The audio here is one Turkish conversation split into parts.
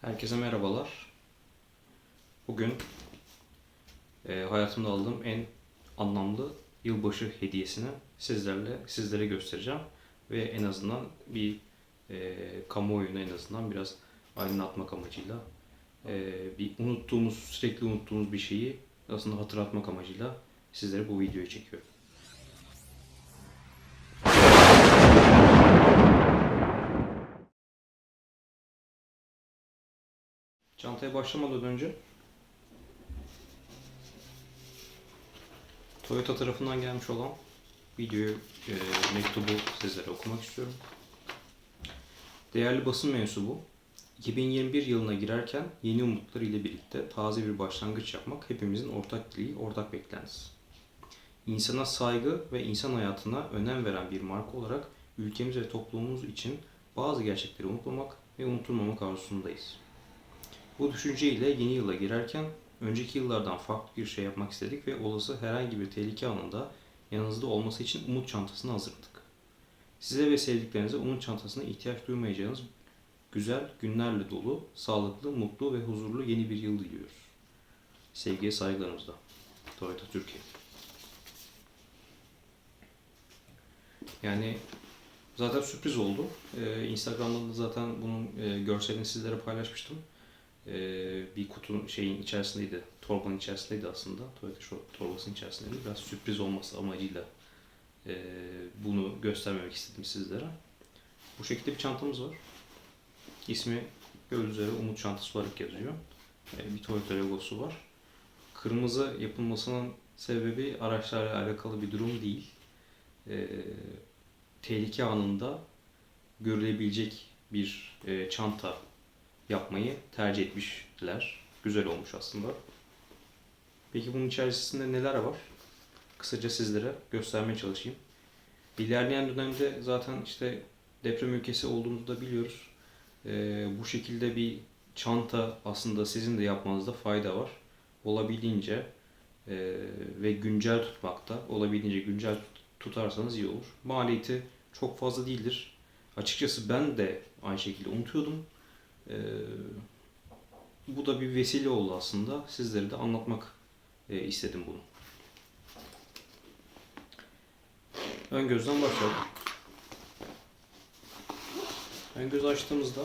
Herkese merhabalar. Bugün e, hayatımda aldığım en anlamlı yılbaşı hediyesini sizlerle sizlere göstereceğim ve en azından bir e, kamuoyuna en azından biraz aydınlatmak amacıyla e, bir unuttuğumuz sürekli unuttuğumuz bir şeyi aslında hatırlatmak amacıyla sizlere bu videoyu çekiyorum. Çantaya başlamadan önce Toyota tarafından gelmiş olan videoyu, e, mektubu sizlere okumak istiyorum. Değerli basın mensubu, 2021 yılına girerken yeni umutlar ile birlikte taze bir başlangıç yapmak hepimizin ortak dileği, ortak beklentisi. İnsana saygı ve insan hayatına önem veren bir marka olarak ülkemiz ve toplumumuz için bazı gerçekleri unutmamak ve unutulmamak arzusundayız. Bu düşünceyle yeni yıla girerken önceki yıllardan farklı bir şey yapmak istedik ve olası herhangi bir tehlike anında yanınızda olması için umut çantasını hazırladık. Size ve sevdiklerinize umut çantasına ihtiyaç duymayacağınız güzel günlerle dolu, sağlıklı, mutlu ve huzurlu yeni bir yıl diliyoruz. Sevgiye saygılarımızla. Toyota Türkiye. Yani zaten sürpriz oldu. Ee, Instagram'da da zaten bunun e, görselini sizlere paylaşmıştım. Ee, bir kutunun şeyin içerisindeydi, torbanın içerisindeydi aslında. Toyota şo- torbasının içerisindeydi. Biraz sürpriz olması amacıyla e, bunu göstermemek istedim sizlere. Bu şekilde bir çantamız var. İsmi gördüğünüz üzere Umut Çantası olarak yazıyor. E, bir Toyota logosu var. Kırmızı yapılmasının sebebi araçlarla alakalı bir durum değil. E, tehlike anında görülebilecek bir e, çanta yapmayı tercih etmişler. Güzel olmuş aslında. Peki bunun içerisinde neler var? Kısaca sizlere göstermeye çalışayım. İlerleyen dönemde zaten işte deprem ülkesi olduğumuzu da biliyoruz. Ee, bu şekilde bir çanta aslında sizin de yapmanızda fayda var. Olabildiğince e, ve güncel tutmakta, olabildiğince güncel tut- tutarsanız iyi olur. Maliyeti çok fazla değildir. Açıkçası ben de aynı şekilde unutuyordum. Ee, bu da bir vesile oldu aslında. Sizlere de anlatmak e, istedim bunu. Ön gözden başlayalım. Ön göz açtığımızda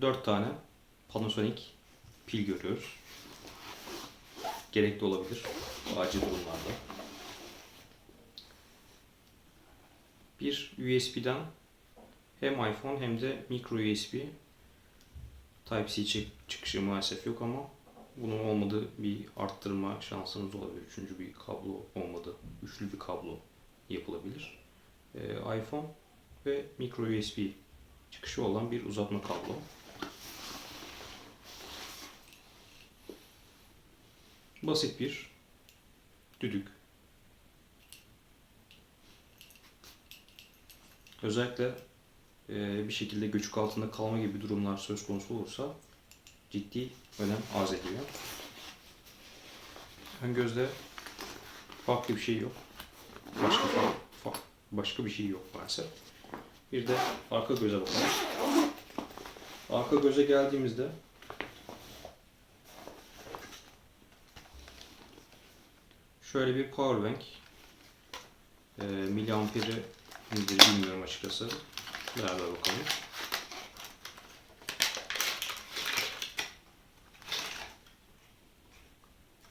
4 tane Panasonic pil görüyoruz. Gerekli olabilir acil durumlarda. Bir USB'den hem iPhone hem de micro USB Type-C çı- çıkışı maalesef yok ama bunun olmadığı bir arttırma şansınız olabilir. Üçüncü bir kablo olmadı. Üçlü bir kablo yapılabilir. Ee, iPhone ve micro USB çıkışı olan bir uzatma kablo. Basit bir düdük. Özellikle bir şekilde göçük altında kalma gibi durumlar söz konusu olursa ciddi önem arz ediyor. Ön gözde farklı bir şey yok. Başka fa- fa- başka bir şey yok maalesef. Bir de arka göze bakalım. Arka göze geldiğimizde şöyle bir power bank e, miliamperi nedir bilmiyorum açıkçası. Beraber bakalım.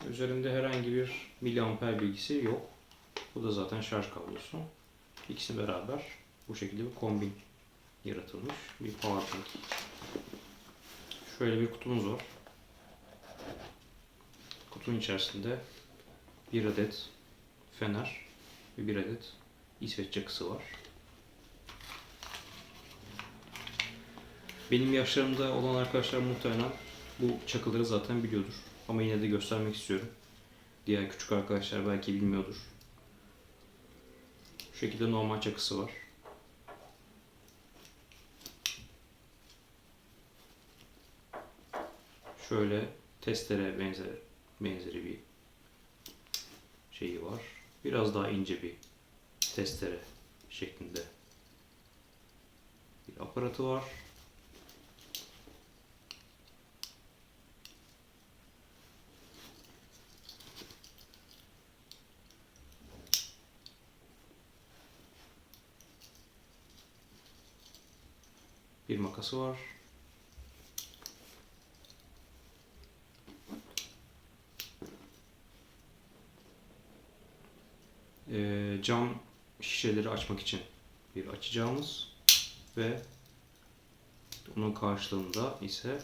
Üzerinde herhangi bir miliamper bilgisi yok. Bu da zaten şarj kablosu. İkisi beraber bu şekilde bir kombin yaratılmış bir power. Şöyle bir kutumuz var. Kutunun içerisinde bir adet fener ve bir adet İsveç çakısı var. Benim yaşlarımda olan arkadaşlar muhtemelen bu çakıları zaten biliyordur. Ama yine de göstermek istiyorum. Diğer küçük arkadaşlar belki bilmiyordur. Şu şekilde normal çakısı var. Şöyle testere benzer benzeri bir şeyi var. Biraz daha ince bir testere şeklinde bir aparatı var. Bir makası var. Ee, cam şişeleri açmak için bir açacağımız ve onun karşılığında ise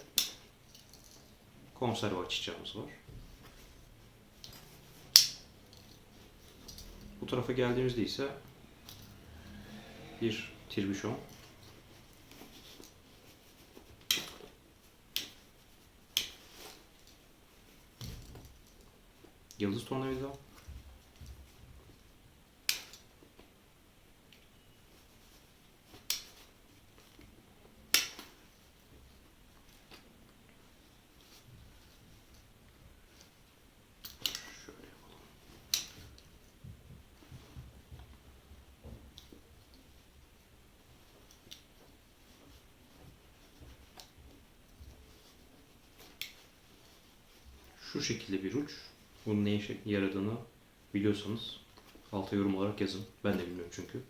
konserve açacağımız var. Bu tarafa geldiğimizde ise bir tirbüşon. Yıldız yapalım. Şu şekilde bir uç. Bunun ne işe yaradığını biliyorsanız alta yorum olarak yazın. Ben de bilmiyorum çünkü.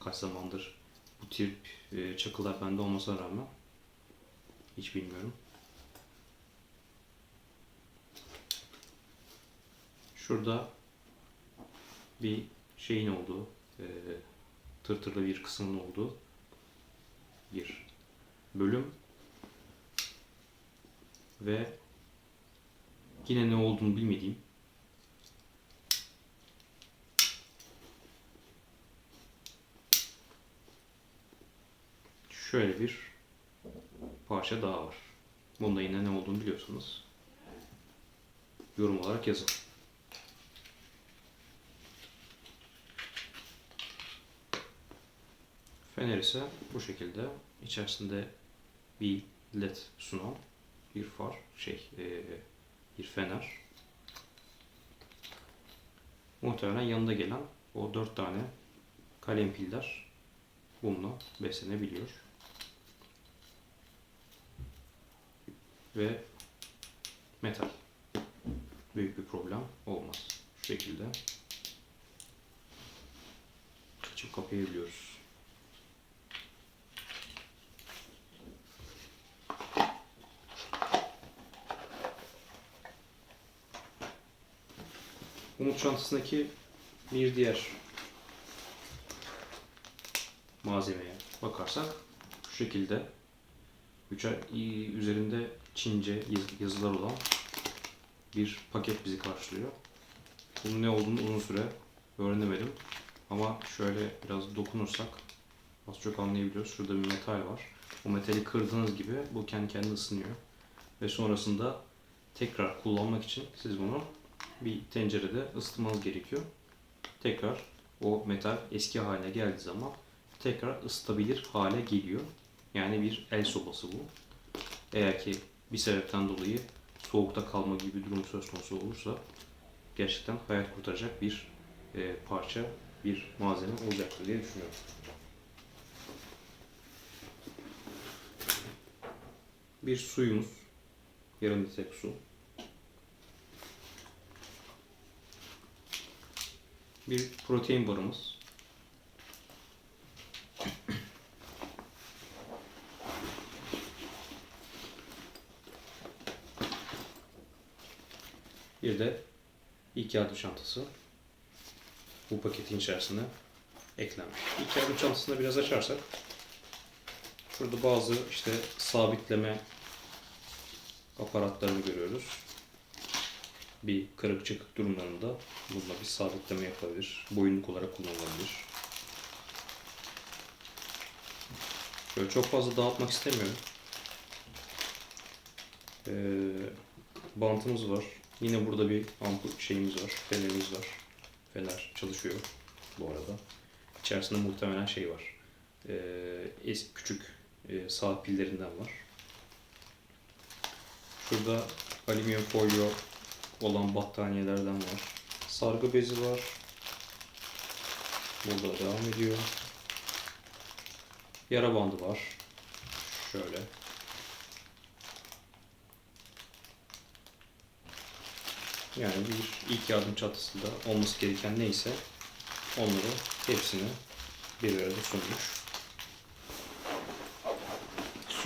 Kaç zamandır bu tip e, çakılar bende olmasına rağmen hiç bilmiyorum. Şurada bir şeyin olduğu, e, tırtırlı bir kısmın olduğu bir bölüm ve yine ne olduğunu bilmediğim şöyle bir parça daha var. Bunda yine ne olduğunu biliyorsanız yorum olarak yazın. Fener ise bu şekilde içerisinde bir led sunan bir far şey eee, bir fener. Muhtemelen yanında gelen o dört tane kalem piller bununla beslenebiliyor. Ve metal. Büyük bir problem olmaz. Şu şekilde açıp kapayabiliyoruz. Umut çantasındaki bir diğer malzemeye bakarsak şu şekilde üzerinde Çince yaz- yazılar olan bir paket bizi karşılıyor. Bunun ne olduğunu uzun süre öğrenemedim. Ama şöyle biraz dokunursak az çok anlayabiliyoruz. Şurada bir metal var. O metali kırdığınız gibi bu kendi kendine ısınıyor. Ve sonrasında tekrar kullanmak için siz bunu bir tencerede ısıtmanız gerekiyor. Tekrar o metal eski haline geldiği zaman tekrar ısıtabilir hale geliyor. Yani bir el sobası bu. Eğer ki bir sebepten dolayı soğukta kalma gibi bir durum söz konusu olursa gerçekten hayat kurtaracak bir e, parça, bir malzeme olacaktır diye düşünüyorum. Bir suyumuz, yarım litre su. Bir protein barımız. Bir de ilk yardım çantası. Bu paketin içerisine eklenmiş. İlk yardım çantasını biraz açarsak şurada bazı işte sabitleme aparatlarını görüyoruz. Bir kırık çıkık durumlarında bununla bir sabitleme yapabilir. Boyunluk olarak kullanılabilir. Böyle çok fazla dağıtmak istemiyorum. Ee, bantımız var. Yine burada bir ampul şeyimiz var. Fenerimiz var. Fener çalışıyor bu arada. İçerisinde muhtemelen şey var. Ee, küçük e, saat pillerinden var. Şurada alüminyum folyo olan battaniyelerden var. Sargı bezi var. Burada devam ediyor. Yara bandı var. Şöyle. Yani bir ilk yardım çatısında olması gereken neyse onları hepsini bir arada sunmuş.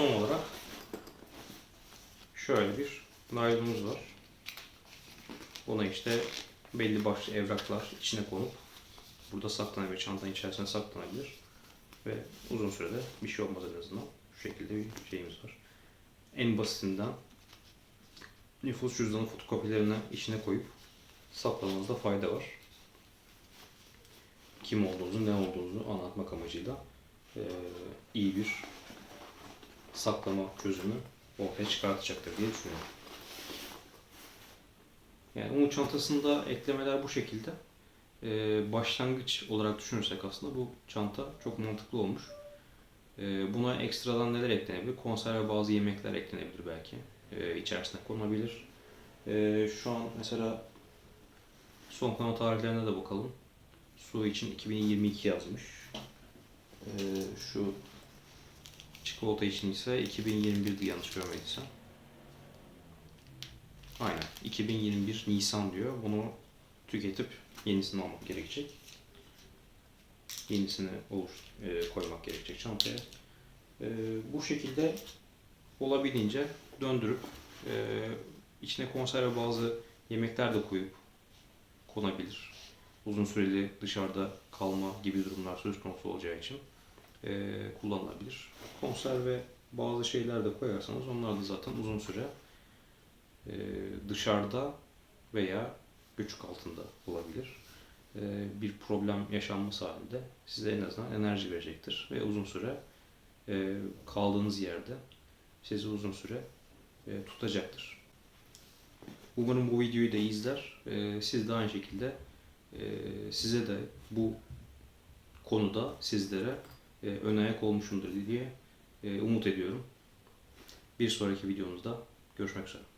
son olarak şöyle bir naylonumuz var. Buna işte belli başlı evraklar içine konup burada saklanabilir, çantanın içerisine saklanabilir ve uzun sürede bir şey olmaz en azından. Şu şekilde bir şeyimiz var. En basitinden nüfus cüzdanı fotokopilerini içine koyup saklamanızda fayda var. Kim olduğunuzu, ne olduğunuzu anlatmak amacıyla eee, iyi bir saklama çözümü ortaya çıkartacaktır diye düşünüyorum. Yani Umut çantasında eklemeler bu şekilde. Ee, başlangıç olarak düşünürsek aslında bu çanta çok mantıklı olmuş. Ee, buna ekstradan neler eklenebilir? Konserve bazı yemekler eklenebilir belki. Ee, içerisine konabilir. Ee, şu an mesela son kanal tarihlerine de bakalım. Su için 2022 yazmış. Ee, şu çikolata için ise 2021'di yanlış görmediysem. Aynen. 2021 Nisan diyor. Bunu tüketip yenisini almak gerekecek. Yenisini oluş, e, koymak gerekecek çantaya. E, bu şekilde olabildiğince döndürüp e, içine konserve bazı yemekler de koyup konabilir. Uzun süreli dışarıda kalma gibi durumlar söz konusu olacağı için e, kullanılabilir. Konserve bazı şeyler de koyarsanız onlar da zaten uzun süre e, dışarıda veya göçük altında olabilir. E, bir problem yaşanması halinde size en azından enerji verecektir ve uzun süre e, kaldığınız yerde sizi uzun süre e, tutacaktır. Umarım bu videoyu da izler. Siz de aynı şekilde size de bu konuda sizlere e, ön ayak olmuşumdur diye umut ediyorum. Bir sonraki videomuzda görüşmek üzere.